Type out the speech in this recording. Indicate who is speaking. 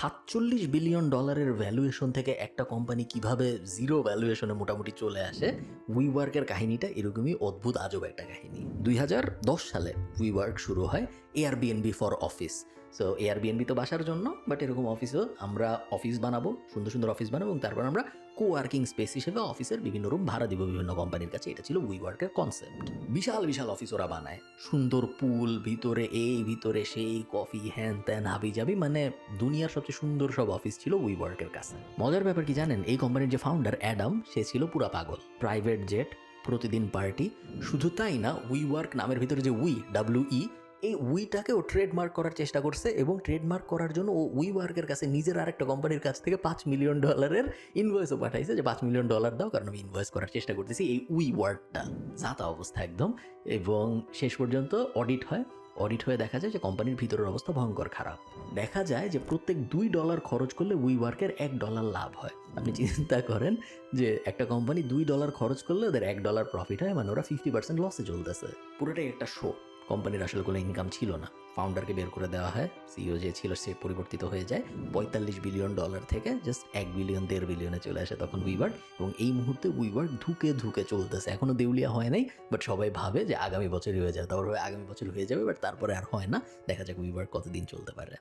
Speaker 1: সাতচল্লিশ বিলিয়ন ডলারের ভ্যালুয়েশন থেকে একটা কোম্পানি কীভাবে জিরো ভ্যালুয়েশনে মোটামুটি চলে আসে উইওয়ার্কের কাহিনীটা এরকমই অদ্ভুত, আজব একটা কাহিনী। দুই হাজার দশ সালে উইওয়ার্ক শুরু হয় Airbnb for office so Airbnb তো বাসার জন্য বাট এরকম অফিসও আমরা অফিস বানাবো, সুন্দর সুন্দর অফিস বানাবো, এবং তারপর আমরা কো ওয়ার্কিং স্পেস হিসেবে অফিসের বিভিন্ন রুম ভাড়া দিব বিভিন্ন কোম্পানির কাছে। এটা ছিল উইওয়ার্কের কনসেপ্ট বিশাল বিশাল অফিস ওরা বানায়। সুন্দর পুল ভিতরে এই ভিতরে সেই কফি হ্যান ত্যান হাবি যাবি মানে দুনিয়ার সবচেয়ে সুন্দর সব অফিস ছিল উইওয়ার্কের কাছে। মজার ব্যাপার কি জানেন? এই কোম্পানির যে ফাউন্ডার অ্যাডাম সে ছিল পুরা পাগল। প্রাইভেট জেট প্রতিদিন পার্টি শুধু তাই না উই ওয়ার্ক নামের ভিতরে যে উই ডাব্লিউ ই এই উইটাকে ও ট্রেডমার্ক করার চেষ্টা করছে এবং ট্রেডমার্ক করার জন্য ও উইওয়ার্কের কাছে নিজের আরেকটা কোম্পানির কাছ থেকে পাঁচ মিলিয়ন ডলারের ইনভয়েসও পাঠাইছে যে পাঁচ মিলিয়ন ডলার দাও কারণ আমি ইনভয়েস করার চেষ্টা করতেছি এই উই ওয়ার্ডটা জাতা অবস্থা একদম। এবং শেষ পর্যন্ত অডিট হয়। অডিট হয়ে দেখা যায় যে কোম্পানির ভিতরের অবস্থা ভয়ঙ্কর খারাপ। দেখা যায় যে প্রত্যেক দুই ডলার খরচ করলে উই ওয়ার্কের এক ডলার লাভ হয়। আপনি চিন্তা করেন যে একটা কোম্পানি দুই ডলার খরচ করলে ওদের এক ডলার প্রফিট হয় মানে ওরা ফিফটি পার্সেন্ট লসে চলতেছে। পুরোটাই একটা শো কোম্পানির আসলে কোনো ইনকাম ছিল না। ফাউন্ডারকে বের করে দেওয়া হয় সিও যে ছিল সে পরিবর্তিত হয়ে যায়। পঁয়তাল্লিশ বিলিয়ন ডলার থেকে জাস্ট এক বিলিয়ন দেড় বিলিয়নে চলে আসে তখন উইবার এবং এই মুহূর্তে উইবার ধুকে ধুকে চলতেছে। এখনও দেউলিয়া হয় নাই বাট সবাই ভাবে যে আগামী বছরই হয়ে যাবে। তারপরে আগামী বছর হয়ে যাবে বাট তারপরে আর হয় না। দেখা যাক উইবার কতদিন চলতে পারে।